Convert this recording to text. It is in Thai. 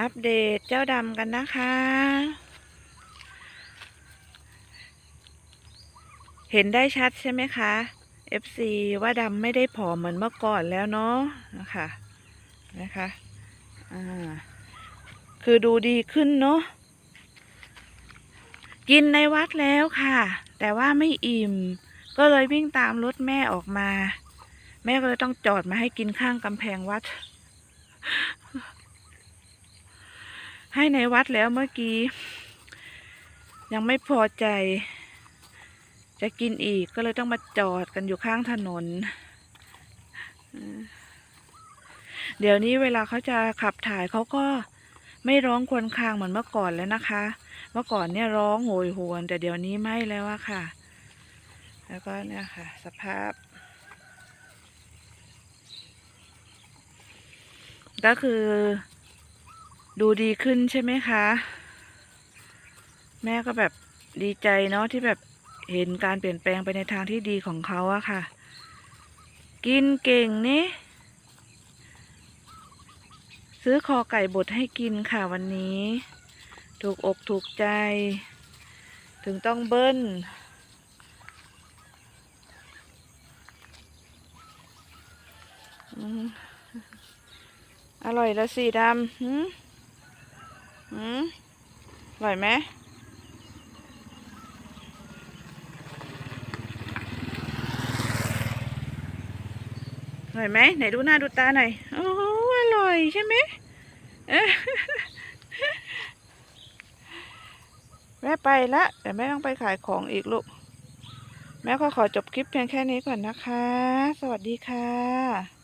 อัปเดตเจ้าดำกันนะคะ เห็นได้ชัดใช่ไหมคะ FC ว่าดำไม่ได้ผอมเหมือนเมื่อก่อนแล้วเนาะนะคะนะคะอ่าคือดูดีขึ้นเนาะกินในวัดแล้วค่ะ แต่ว่าไม่อิ่ม ก็เลยวิ่งตามรถแม่ออกมา แม่ก็เลยต้องจอดมาให้กินข้างกำแพงวัด ให้ในวัดแล้วเมื่อกี้ ยังไม่พอใจ จะกินอีกก็เลยต้องมาจอดกันอยู่ข้างถนน เดี๋ยวนี้เวลาเขาจะขับถ่ายเขาก็ไม่ร้องควรคางเหมือนเมื่อก่อนแล้วนะคะ เมื่อก่อนเนี่ยร้องโหยหวน แต่เดี๋ยวนี้ไม่แล้วอะค่ะ แล้วก็เนี่ยค่ะ สภาพ ก็คือ ดูดีขึ้นใช่ไหมคะ แม่ก็แบบดีใจเนาะที่แบบเห็นการเปลี่ยนแปลงไปในทางที่ดีของเขาอะค่ะ กินเก่งนี่ ซื้อคอไก่บดให้กินค่ะวันนี้ ถูกอกถูกใจ ถึงต้องเบิ้ลอร่อยแล้วสิดำ หืมอร่อยไหมอร่อยไหมไหนดูหน้าดูตาหน่อย โอ้โหอร่อยใช่ไหมเอ้ยแม่ไปละแต่แม่ต้องไปขายของอีกลูก แม่ก็ขอจบคลิปเพียงแค่นี้ก่อนนะคะ สวัสดีค่ะ